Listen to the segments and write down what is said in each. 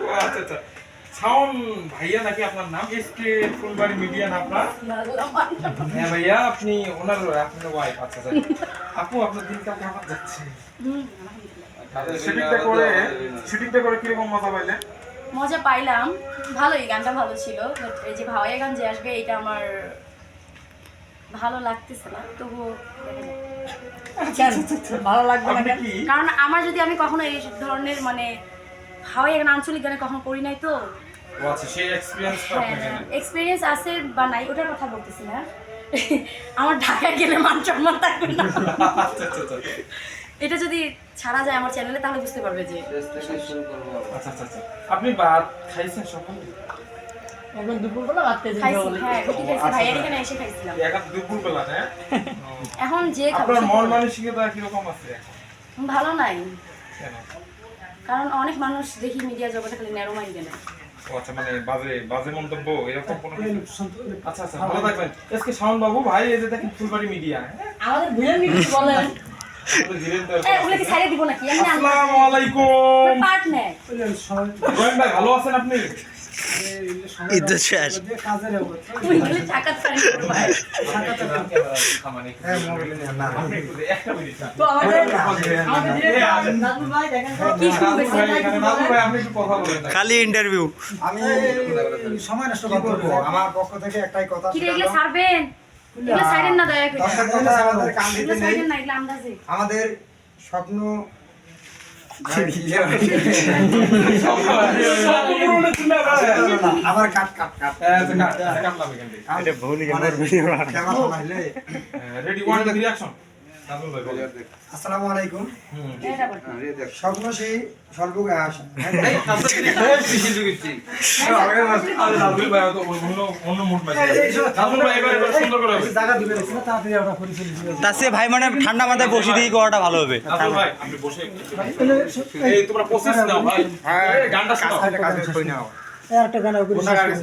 ও আচ্ছা আচ্ছা। শাওন ভাইয়া নাকি আপনার নাম? এসকে ফুলবাড়ি মিডিয়া না আপনার? হ্যাঁ ভাইয়া আপনি ওনার আপনার ওয়াইফ আচ্ছা আচ্ছা আপু আপনার দিনকাল কেমন যাচ্ছে? শুটিংটা করে শুটিংটা করে কীরকম মজা পাইলেন? মজা পাইলাম। ভালোই গানটা ভালো ছিল। বাট এই যে ভাওয়াইয়া গান যে আসবে এটা আমার ভালো লাগতেছে না। তবুও কেন ভালো লাগবে না আপনি কেন? কি? কারণ আমার যদি আমি কখনো এই ধরনের মানে হাওয়াইয়া গান আঞ্চলিক গানে কখনো করি নাই তো? ও আচ্ছা সেই হ্যাঁ এক্সপিরিয়েন্স আছে বা নাই ওটার কথা বলতেছি না। আমার ঢাকায় গেলে মান সম্মান থাকবে না। আচ্ছা আচ্ছা এটা যদি ছাড়া যায় আমার চ্যানেলে তাহলে বুঝতে পারবে যে। আচ্ছা আচ্ছা আচ্ছা। আপনি ভাত খাইছেন সকালে? এখন দুপুরবেলা ভাত খেয়েছি হ্যাঁ রুটি খাইছি ভাইয়ার এখানে এসে খাইছিলাম। এখন দুপুর বেলা হ্যাঁ এখন যে মন ভালো নাই। কারণ অনেক মানুষ দেখি মিডিয়া জগতে খালি ন্যারো মাইন্ডে না ও আচ্ছা মানে বাজে বাজে মন্তব্য এরকম কোনো আচ্ছা আচ্ছা ভালো থাকবেন। আজকে শাওন বাবু ভাই এই যে দেখেন ফুলবাড়ি মিডিয়া আমাদের ভুলে মিটি বলেন। কি ছাড়িয়ে দিব নাকি? আমি আসসালামু আলাইকুম। পার্ট ভাই ভালো আছেন আপনি? ইজ্জত শেষ। খালি ইন্টারভিউ আমি সময় নষ্ট করব আমার পক্ষ থেকে একটাই কথা আমাদের স্বপ্ন আবার কাট কাট কাট। কাট, কাটলাম এখান থেকে। ক্যামেরা সামলাইলে। হ্যাঁ, আসসালামু আলাইকুম। সেই স্বল্প আরে, ভাই মানে ঠান্ডা মাথায় বসে দিয়ে করাটা ভালো হবে। একটু- এই, তোমরা process নাও ভাই। এই, গানটা শোনাও।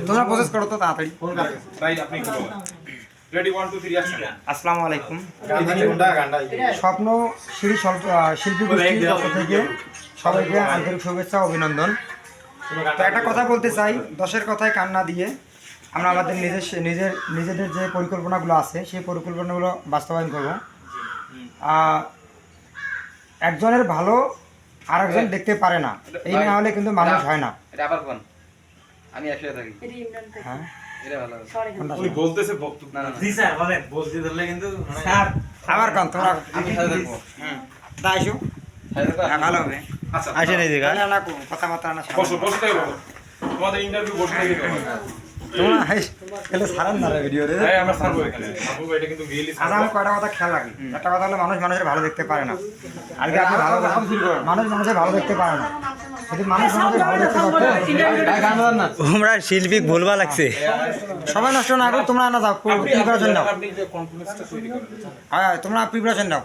তোমরা প্রসেস করো তো তাড়াতাড়ি। ভাই, আপনি আসসালামু আলাইকুম। স্বপ্ন শ্রী শিল্পী গোষ্ঠীর পক্ষ থেকে সবাইকে আন্তরিক শুভেচ্ছা অভিনন্দন। তো একটা কথা বলতে চাই দশের কথায় কান্না দিয়ে আমরা আমাদের নিজের নিজের নিজেদের যে পরিকল্পনাগুলো আছে সেই পরিকল্পনাগুলো বাস্তবায়ন করব। আহ, একজনের ভালো আরেকজন দেখতে পারে না। এই না হলে কিন্তু মানুষ হয় না। এটা আবার কোন? আমি একসাথে থাকি। হ্যাঁ। কোনটা উনি বলতেছে বক্তব্য। না না না। আবার কান আমি সাথে থাকব হ্যাঁ, ভালো হবে। আচ্ছা। আসেন এই জায়গায় না না কথাবার্তা না বসো বসে থেকে বলো তোমাদের ইন্টারভিউ বসে থেকে করো তোমরা এলে সারান না ভিডিও রে? হ্যাঁ আমরা ছাড়বো এখানে। আবু এটা কিন্তু রিয়েলি আচ্ছা আমি কয়টা কথা খেয়াল রাখি। একটা কথা হলো মানুষ মানুষের ভালো দেখতে পারে না। আজকে আপনি ভালো মানুষ মানুষের ভালো দেখতে পারে না। তোমরা শিল্পী ভুলবা লাগছে। সবাই নষ্ট না করো তোমরা না যাও প্রিপারেশন নাও। হ্যাঁ তোমরা প্রিপারেশন নাও।